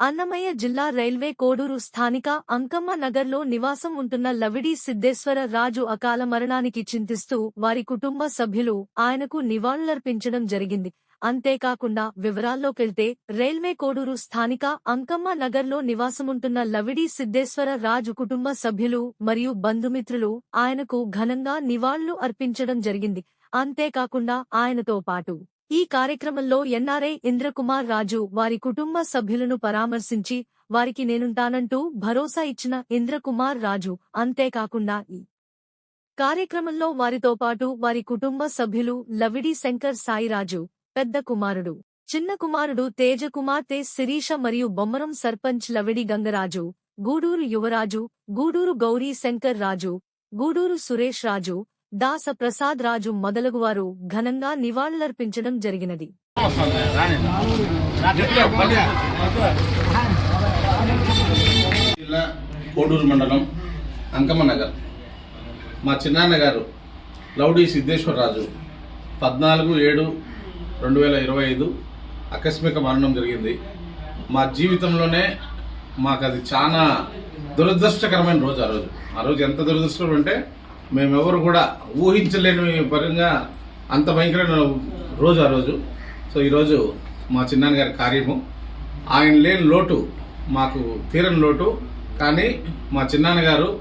అన్నమయ్య జిల్లా రైల్వే కోడూరు స్థానిక అంకమ్మ నగర్లో నివాసం ఉంటున్న లవిడి సిద్ధేశ్వర రాజు అకాల మరణానికి చింతిస్తూ వారి కుటుంబ సభ్యులు ఆయనకు నివాళులర్పించడం జరిగింది. అంతేకాకుండా వివరాల్లోకెళ్తే రైల్వే కోడూరు స్థానిక అంకమ్మ నగర్లో నివాసముంటున్న లవిడి సిద్ధేశ్వర రాజు కుటుంబ సభ్యులు మరియు బంధుమిత్రులు ఆయనకు ఘనంగా నివాళులు అర్పించడం జరిగింది. అంతేకాకుండా ఆయనతో పాటు ఈ కార్యక్రమంలో ఎన్ఆర్ఐ ఇంద్రకుమార్ రాజు వారి కుటుంబ సభ్యులను పరామర్శించి వారికి నేనుంటానంటూ భరోసా ఇచ్చిన ఇంద్రకుమార్ రాజు అంతేకాకుండా ఈ కార్యక్రమంలో వారితో పాటు వారి కుటుంబ సభ్యులు లవిడి శంకర్ సాయిరాజు పెద్ద కుమారుడు చిన్న కుమారుడు తేజ కుమార్తె శిరీష మరియు బొమ్మరం సర్పంచ్ లవిడి గంగరాజు గూడూరు యువరాజు గూడూరు గౌరీ శంకర్ రాజు గూడూరు సురేష్ రాజు దాస ప్రసాద్ రాజు మొదలగువారు ఘనంగా నివాళులర్పించడం జరిగినది. జిల్లా కోడూరు మండలం అంకమ్మ నగర్. మా చిన్నాన్న గారు లౌడీ సిద్ధేశ్వరరాజు పద్నాలుగు ఏడు రెండు వేల ఇరవై ఐదు ఆకస్మిక మరణం జరిగింది. మా జీవితంలోనే మాకు అది చాలా దురదృష్టకరమైన రోజు ఆ రోజు. ఆ రోజు ఎంత దురదృష్టం అంటే మేమెవరు కూడా ఊహించలేని పరంగా అంత భయంకరమైన రోజు ఆ రోజు. సో ఈరోజు మా చిన్నాన్న గారి కార్యము. ఆయన లేని లోటు మాకు తీరని లోటు. కానీ మా చిన్నాన్నగారు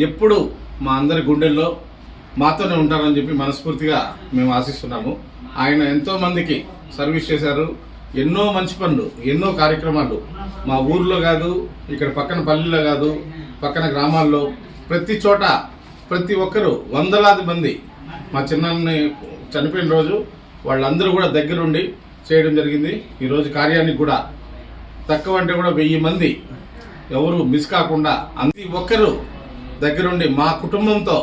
ఎప్పుడు మా అందరి గుండెల్లో మాతోనే ఉంటారని చెప్పి మనస్ఫూర్తిగా మేము ఆశిస్తున్నాము. ఆయన ఎంతో మందికి సర్వీస్ చేశారు. ఎన్నో మంచి పనులు ఎన్నో కార్యక్రమాలు. మా ఊర్లో కాదు ఇక్కడ పక్కన పల్లెల్లో కాదు పక్కన గ్రామాల్లో ప్రతి చోట ప్రతి ఒక్కరు వందలాది మంది మా చిన్నాన్ని చనిపోయిన రోజు వాళ్ళందరూ కూడా దగ్గరుండి చేయడం జరిగింది. ఈరోజు కార్యానికి కూడా తక్కువ అంటే కూడా వెయ్యి మంది ఎవరు మిస్ కాకుండా ప్రతి ఒక్కరు దగ్గరుండి మా కుటుంబంతో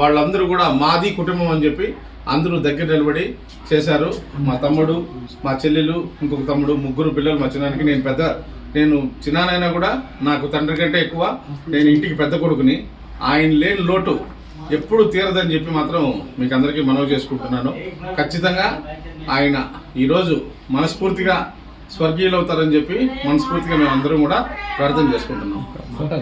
వాళ్ళందరూ కూడా మాది కుటుంబం అని చెప్పి అందరూ దగ్గర నిలబడి చేశారు. మా తమ్ముడు మా చెల్లెలు ఇంకొక తమ్ముడు ముగ్గురు పిల్లలు మా చిన్నానికి నేను పెద్ద నేను చిన్నానైనా కూడా నాకు తండ్రి కంటే ఎక్కువ నేను ఇంటికి పెద్ద కొడుకుని. ఆయన లేని లోటు ఎప్పుడు తీరదని చెప్పి మాత్రం మీకు అందరికీ మనవి చేసుకుంటున్నాను. ఖచ్చితంగా ఆయన ఈరోజు మనస్ఫూర్తిగా స్వర్గీయులు అవుతారని చెప్పి మనస్ఫూర్తిగా మేము కూడా ప్రార్థన చేసుకుంటున్నాం.